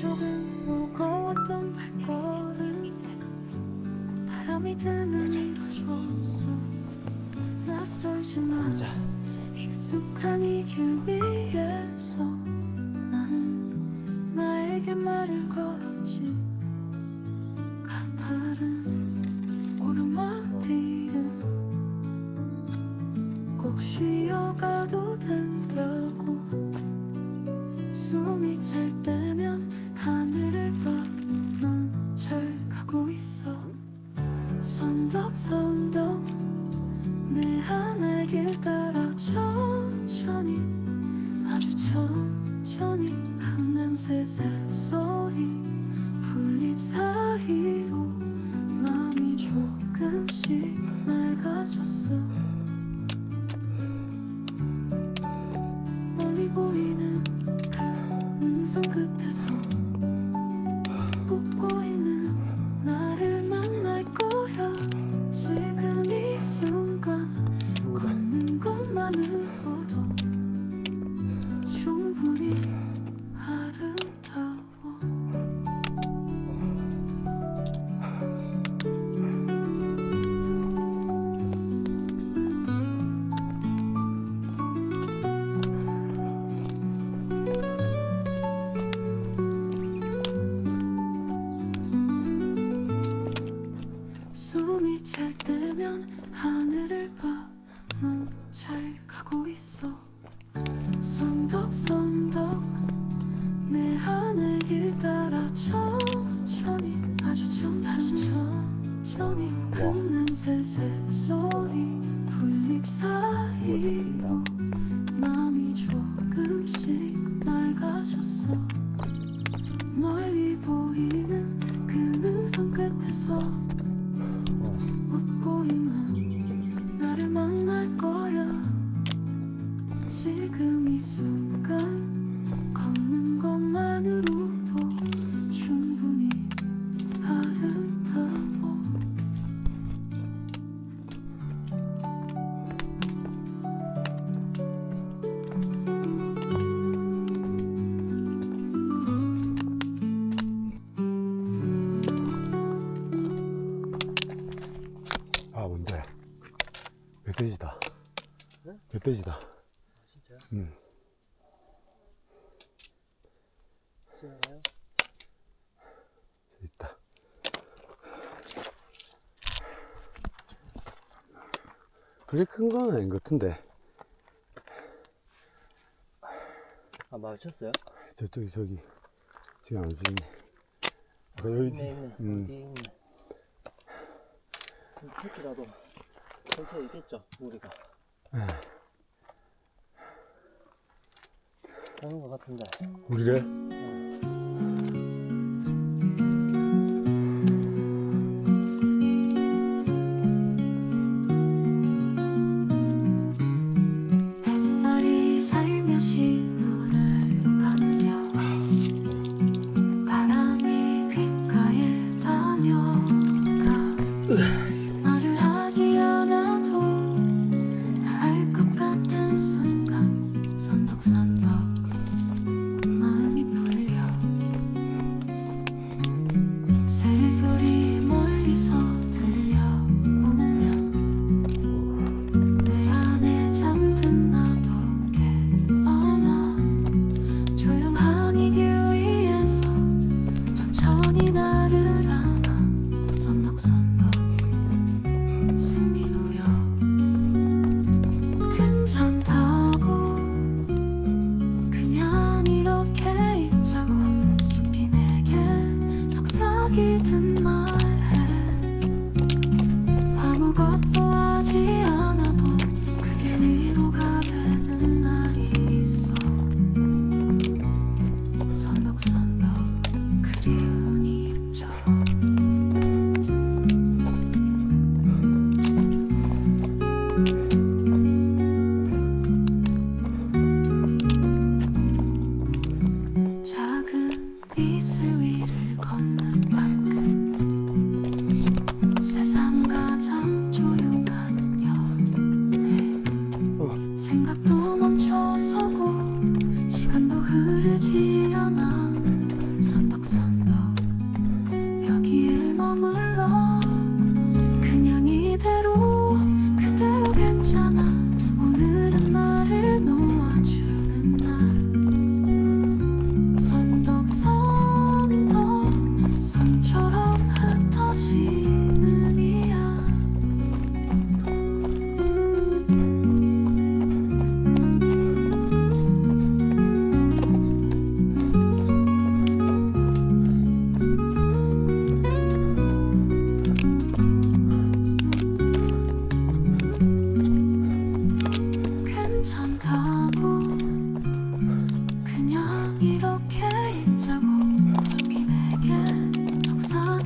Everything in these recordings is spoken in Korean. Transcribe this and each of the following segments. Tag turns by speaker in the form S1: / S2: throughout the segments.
S1: 조금 무거웠던 발걸음 바람이 드는 밀어줬어 낯설지만 익숙한 이 길 위에서 나는 나에게 말을 걸었 so 숨이 찰 때면 하늘을 봐넌잘 가고 있어. 선덕선덕 내 하늘 길 따라 천천히. 아주 천천히 천천히. 흙 냄새 새소
S2: 멧돼지다. 멧돼지다.
S3: 진짜?
S2: 음.
S3: 지나가요?
S2: 저기 있다. 그게 큰 건 아닌 것 같은데.
S3: 아 마주쳤어요?
S2: 저쪽이 저기 지금 안 찍네. 아까 여기
S3: 있네 있네
S2: 음.
S3: 어디 있네 이 새끼라도 근처에 있겠죠 우리가
S2: 에.
S3: 오는 것 같은데
S2: 우리래?
S1: 햇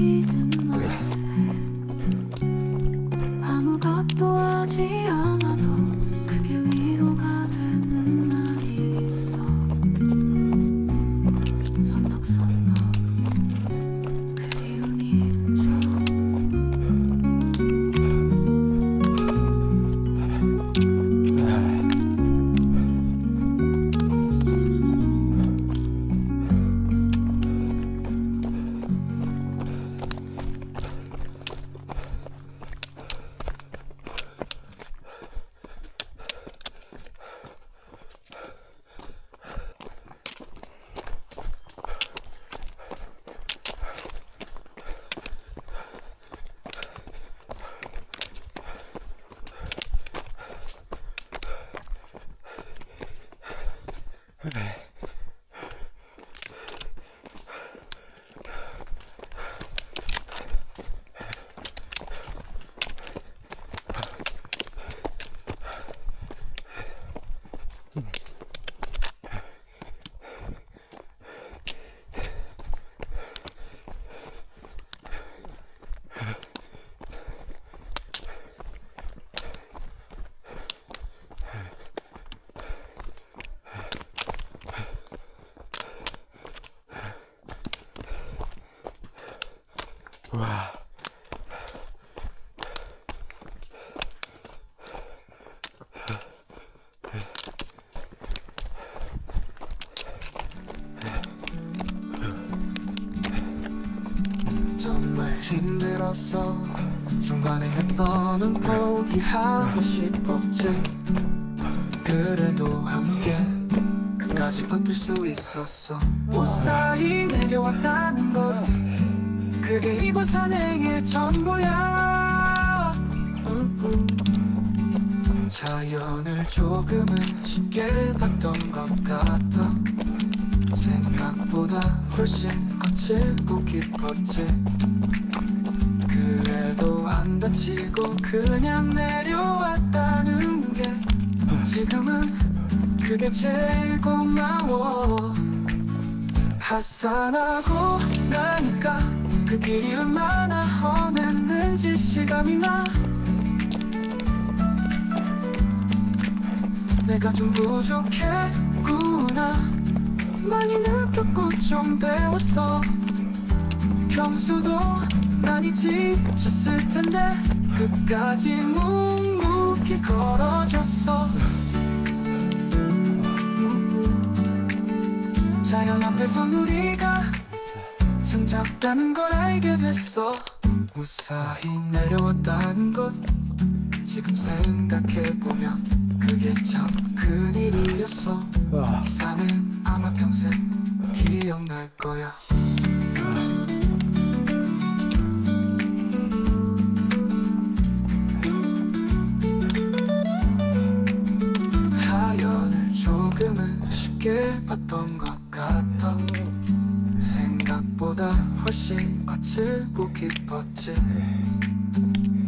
S1: need to
S2: 와.
S4: 정말 힘들었어 중간에 몇 번은 포기하고 싶었지 그래도 함께 끝까지 버틸 수 있었어 무사히 내려왔다는 것 그게 이번 산행의 전부야. 자연을 조금은 쉽게 봤던 것 같아. 생각보다 훨씬 거칠고 깊었지. 그래도 안 다치고 그냥 내려왔다는 게 지금은 그게 제일 고마워. 하산하고 나니까 그 길이 얼마나 험했는지 실감이 나. 내가 좀 부족했구나. 많이 느꼈고 좀 배웠어. 평소도 많이 지쳤을 텐데 끝까지 묵묵히 걸어줬어. 자연 앞에선 우리가 참 작다는 걸 알게 됐어. 무사히 내려왔다는 것 지금 생각해보면 그게 참 큰일이었어.
S2: 와.
S4: 이 산은 아마 평생 기억날 거야. 하연을 조금은 쉽게 봤던 것 훨씬 거칠고 깊었지.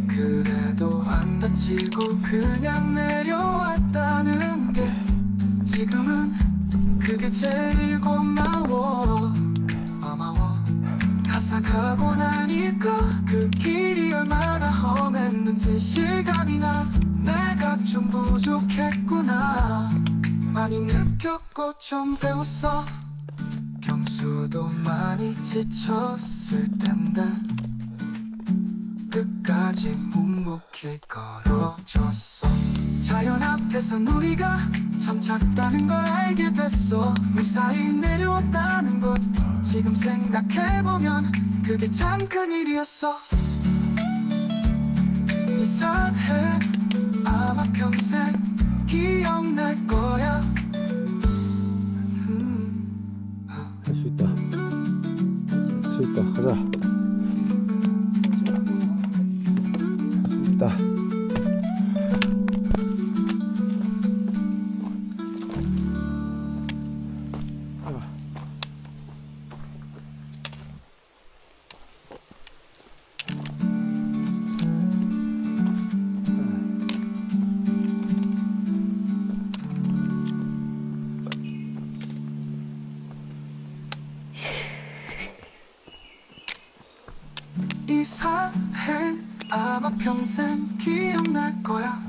S4: 그래도 안 다치고 그냥 내려왔다는 게 지금은 그게 제일 고마워. 고마워. 하산하고 나니까 그 길이 얼마나 험했는지 실감이 나. 내가 좀 부족했구나. 많이 느꼈고 좀 배웠어. 경 수도 많이 지쳤을 텐데 끝까지 묵묵히 걸어줬어. 자연 앞에선 우리가 참 작다는 걸 알게 됐어. 무사히 내려왔다는 것 지금 생각해보면 그게 참 큰일이었어. 이 산해. 아마 평생 기억날 거야
S2: 있다. 가자. 있다.
S4: 이 산행 아마 평생 기억날 거야